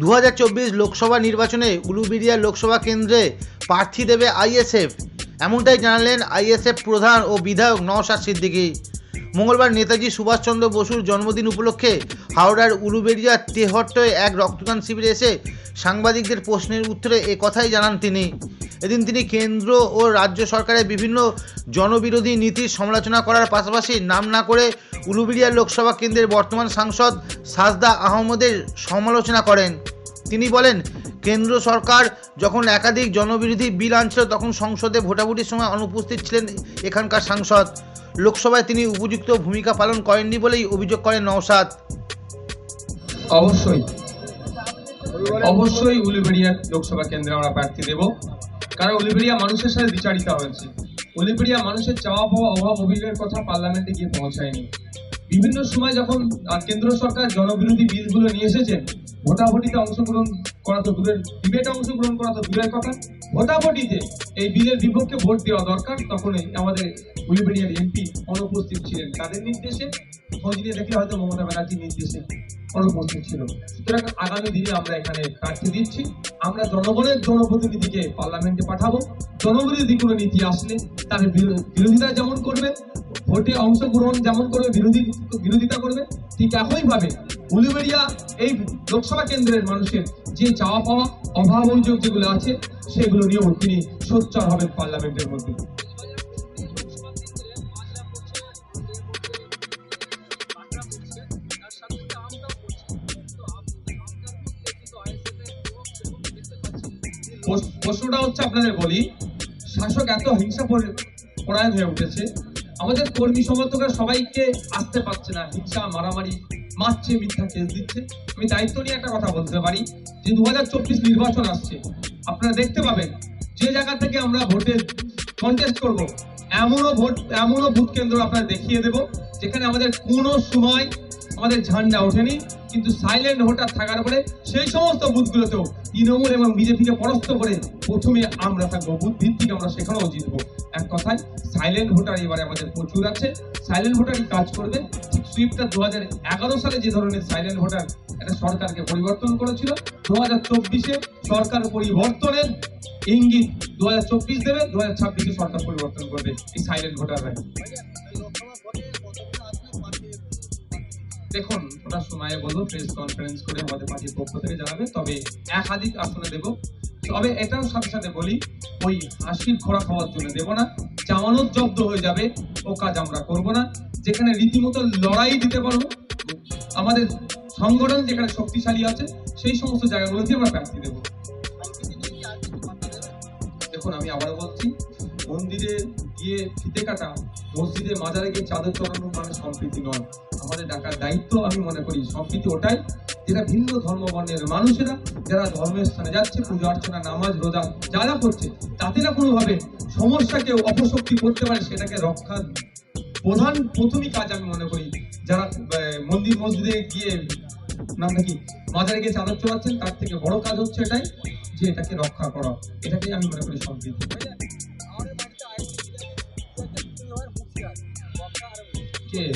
দু হাজার চব্বিশ লোকসভা নির্বাচনে উলুবিরিয়া লোকসভা কেন্দ্রে প্রার্থী দেবে আইএসএফ। এমনটাই জানালেন আইএসএফ প্রধান ও বিধায়ক নওশাদ সিদ্দিকী। মঙ্গলবার নেতাজি সুভাষচন্দ্র বসুর জন্মদিন উপলক্ষে হাওড়ার উলুবেড়িয়া তেহট্টয় এক রক্তদান শিবিরে এসে সাংবাদিকদের প্রশ্নের উত্তরে এ কথাই জানান তিনি। এদিন তিনি কেন্দ্র ও রাজ্য সরকারের বিভিন্ন জনবিরোধী নীতির সমালোচনা করার পাশাপাশি নাম না করে উলুবেড়িয়া লোকসভা কেন্দ্রের বর্তমান সাংসদ সাজদা আহমদের সমালোচনা করেন। তিনি বলেন, কেন্দ্র সরকার যখন একাধিক জনবিরোধী বিল আনছিল তখন সংসদে ভোটাভুটির সময় অনুপস্থিত ছিলেন এখানকার সাংসদ। লোকসভায় তিনি উপযুক্ত ভূমিকা পালন করেননি বলেই অভিযোগ করেন নওশাদ। অবশ্যই। অবশ্যই উলুবেড়িয়া লোকসভা কেন্দ্রে আমরা প্রার্থী দেব। কারণ অলিভেরিয়া মানুষের সাথে বিচারিতা হয়েছে। অলিভেরিয়া মানুষের চাওয়া পাওয়া, অভাব, অভিযোগের কথা পার্লামেন্টে গিয়ে পৌঁছায়নি। বিভিন্ন সময় যখন কেন্দ্র সরকার জনবিরোধী বিলগুলো নিয়ে এসেছেন ভোটাভুটিতে অংশগ্রহণ করা তো দূরের ডিবেটে অংশগ্রহণ করা তো দূরের কথা। ভোটাভুটিতে এই বিলের বিপক্ষে ভোট দেওয়া দরকার, তখনই আমাদের উলুবেড়িয়ার এমপি অনুপস্থিত ছিলেন। তাদের নির্দেশে খোঁজ নিয়ে দেখলে হয়তো মমতা ব্যানার্জির নির্দেশে অনুপস্থিত ছিল। সুতরাং আগামী দিনে আমরা এখানে প্রার্থী দিচ্ছি। আমরা জনগণের জনপ্রতিনিধিকে পার্লামেন্টে পাঠাবো। জনবিরোধী কোনো নীতি আসলে তার বিরো- বিরোধিতা যেমন করবে ভোটে অংশগ্রহণ যেমন করবে, বিরোধী বিরোধিতা করবে, ঠিক একইভাবে উলুবেড়িয়া এই লোকসভা কেন্দ্রের মানুষের যে চাওয়া পাওয়া, অভাব অভিযোগ যেগুলো আছে, সেগুলো নিয়েও তিনি সোচ্চার হবেন পার্লামেন্টের মধ্যে। প্রশ্ন- প্রশ্নটা হচ্ছে আপনাদের বলি, শাসক এত হিংসা পরি- পরায়ণ হয়ে উঠেছে আমাদের কর্মী সমর্থকরা সবাইকে আসতে পারছে না। হিংসা, মারামারি, মারছে, মিথ্যা কেস দিচ্ছে। আমি দায়িত্ব নিয়ে একটা কথা বলতে পারি, যে দু হাজার চব্বিশ নির্বাচন আসছে। আপনারা দেখতে পাবেন, যে জায়গা থেকে আমরা ভোটে কন্টেস্ট করব, এমনও ভোট এমনও ভোট কেন্দ্র আপনারা দেখিয়ে দেব, যেখানে আমাদের কোনো সময় আমাদের ঝান্ডা ওঠেনি, কিন্তু সাইলেন্ট ভোটার থাকার পরে সেই সমস্ত বুথগুলোতেও তৃণমূল এবং বিজেপিকে পরাস্ত করে প্রথমে আমরা থাকব বুথ ভিত্তিক আমরা সেখানেও জিতবো। এক কথায় সাইলেন্ট ভোটার এবারে আমাদের প্রচুর আছে। সাইলেন্ট ভোটারই কাজ করবে? ঠিক সুইপটা দু সালে যে ধরনের সাইলেন্ট ভোটার একটা সরকারকে পরিবর্তন করেছিল দু হাজার চব্বিশে সরকার পরিবর্তনের ইঙ্গিত দু হাজার চব্বিশ দেবে দু হাজার ছাব্বিশে সরকার পরিবর্তন করবে এই সাইলেন্ট ভোটাররা দেখুন ওটা সময়ে বলব প্রেস কনফারেন্স করে আমাদের পার্টির পক্ষ থেকে জানাবে, তবে একাধিক আসনে দেব। তবে এটাও সাথে সাথে বলি, ওই হাসির খোরা খাওয়ার জন্য দেব না। জামানত জব্দ হয়ে যাবে, ও কাজ আমরা করব না। যেখানে রীতিমতো লড়াই দিতে পারব, আমাদের সংগঠন যেখানে শক্তিশালী আছে, সেই সমস্ত জায়গাগুলোতে আমরা প্রার্থী দেবো। দেখুন, আমি আবারও বলছি মন্দিরে গিয়ে ফিতে কাটা মসজিদে মাজারে গিয়ে চাদর চড়ানো মানে সম্প্রীতি নয়। আমাদের ডাকার দায়িত্ব আমি মনে করি, সম্প্রীতি ওটাই যেটা ভিন্ন ধর্ম বর্ণের মানুষেরা যারা ধর্মের স্থানে যাচ্ছে, পুজো অর্চনা, নামাজ, রোজা যা যা করছে, তাতে না কোনোভাবে সমস্যাকে অপশক্তি করতে পারে, সেটাকে রক্ষা প্রধান প্রথমই কাজ আমি মনে করি। যারা মন্দির মসজিদে গিয়ে নামটা কি মাজারে গিয়ে চাদর চড়াচ্ছেন, তার থেকে বড় কাজ হচ্ছে এটাই যে এটাকে রক্ষা করা। এটাকেই আমি মনে করি সম্প্রীতি। কে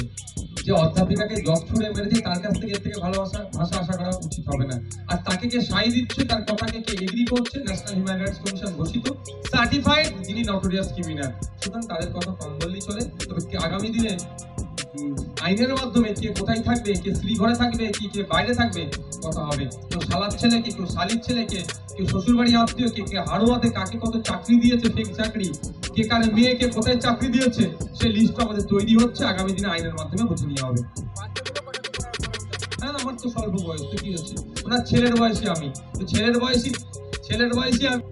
যে অধ্যাপিকাকে জব ছুড়ে মেরেছে, তার কাছ থেকে এর থেকে ভালোবাসা, ভাষা আশা করা উচিত হবে না। আর তাকে কে সাই দিচ্ছে, তার কথাকে কে এগ্রি করছে ন্যাশনাল হিউম্যান রাইটস কমিশন ঘোষিত সার্টিফাইড যিনি নটোরিয়াস ক্রিমিনাল সুতরাং তাদের কথা কম বললেই চলে। তবে আগামী দিনে আইনের মাধ্যমে কে কোথায় থাকবে, কে স্ত্রী ঘরে থাকবে, কি কে বাইরে থাকবে, কথা হবে। কেউ শালার ছেলেকে, কেউ শালির ছেলেকে, কেউ শ্বশুর বাড়ি আত্মীয় কে কে হাড়োয়াতে কাকে কত চাকরি দিয়েছে ফেক চাকরি, কে কারে মেয়েকে কোথায় চাকরি দিয়েছে সেই লিস্ট আমাদের তৈরি হচ্ছে, আগামী দিনে আইনের মাধ্যমে বুঝে নেওয়া হবে। হ্যাঁ আমার তো স্বল্প বয়স, তো কি হচ্ছে? ওনার ছেলের বয়সী আমি। তো ছেলের বয়সী ছেলের বয়সী আমি।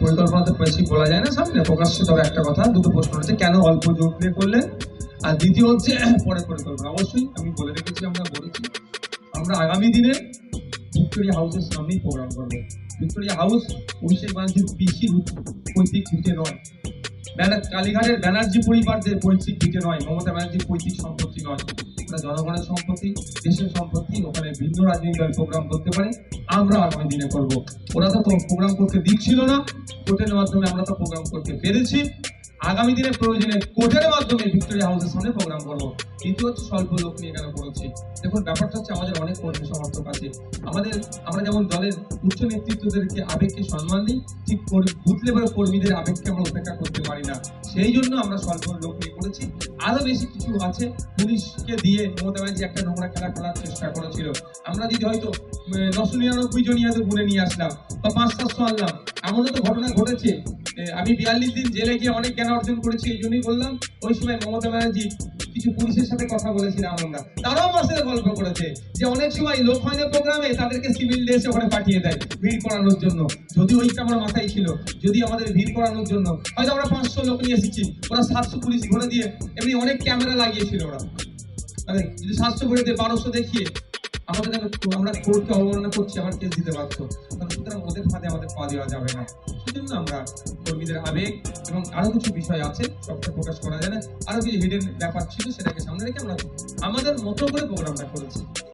পরিকল্পনাতে বেশি বলা যায় না সামনে, প্রকাশ্যে তবে একটা কথা, দুটো প্রশ্ন হচ্ছে কেন অল্প জোট দিয়ে করলেন? আর দ্বিতীয় হচ্ছে, পরে পরিকল্পনা অবশ্যই আমি বলে রেখেছি, আমরা বলেছি। আমরা আগামী দিনে ভিক্টোরিয়া হাউসের সামনেই প্রোগ্রাম করব। ভিক্টোরিয়া হাউস অভিষেক ব্যানার্জির পিসির পৈতৃক ভিটে নয়। ব্যানার, কালীঘাটের ব্যানার্জি পরিবারদের পৈতৃক ভিটে নয়। মমতা ব্যানার্জির পৈতৃক সম্পত্তি নয়। ওটা জনগণের সম্পত্তি, দেশের সম্পত্তি, ওখানে ভিন্ন রাজনৈতিক দল প্রোগ্রাম করতে পারে। আমরা আগামী দিনে করব। ওরা তো প্রোগ্রাম করতে দিচ্ছিল না। কোর্টের মাধ্যমে আমরা তো প্রোগ্রাম করতে পেরেছি। আগামী দিনে প্রয়োজনে কোর্টের মাধ্যমে ভিক্টোরিয়া হাউসের সামনে প্রোগ্রাম করব। কিন্তু হচ্ছে স্বল্প লোক নিয়ে এখানে করেছি? দেখুন, ব্যাপারটা হচ্ছে আমাদের অনেক কর্মী সমর্থক আছে। আমাদের, আমরা যেমন দলের উচ্চ নেতৃত্বদেরকে আবেগকে সম্মান দিই, ঠিক বুথ লেভেলের কর্মীদের আবেগকে আমরা উপেক্ষা করতে পারি না। সেই জন্য আমরা স্বল্প লোক নিয়ে করেছি। আরও বেশি কিছু আছে। পুলিশকে দিয়ে মমতা ব্যানার্জি একটা নোংরা খেলা খেলার চেষ্টা করেছিল। আমরা যদি হয়তো নশো নিরানব্বই জন ইয়াদের ঘুরে নিয়ে আসলাম বা পাঁচ সাতশো আনলাম, এমনও তো ঘটনা ঘটেছে। আমি বিয়াল্লিশ দিন জেলে গিয়ে অনেক জ্ঞান অর্জন করেছি, এই জন্যই বললাম, ওই সময় মমতা ব্যানার্জি কিছু পুলিশের সাথে কথা বলেছিলাম আমরা। তারাও আমার সাথে গল্প করেছে যে অনেক সময় লোক হয় না প্রোগ্রামে, তাদেরকে সিভিল ড্রেস ওখানে পাঠিয়ে দেয় ভিড় করানোর জন্য। যদি ওইটা আমার মাথায় ছিল, যদি আমাদের ভিড় করানোর জন্য। হয়তো আমরা পাঁচশো লোক নিয়ে এসেছি, ওরা সাতশো পুলিশ ঘুরে দিয়ে এমনি অনেক ক্যামেরা লাগিয়েছিল ওরা। মানে যদি সাতশো করে দিয়ে বারোশো দেখিয়ে আমাদের আমরা- কোর্টকে অবমাননা করছি, আবার কেস দিতে বাধ্য। সুতরাং ওদের ফাঁদে আমাদের পা দেওয়া যাবে না। সেজন্য আমরা কর্মীদের আবেগ এবং আরও কিছু বিষয় আছে, সবটা প্রকাশ করা যায় না। আরও কিছু হিডেন ব্যাপার ছিল, সেটাকে সামনে রেখে আমরা আমাদের মতো করে প্রোগ্রামটা করেছি।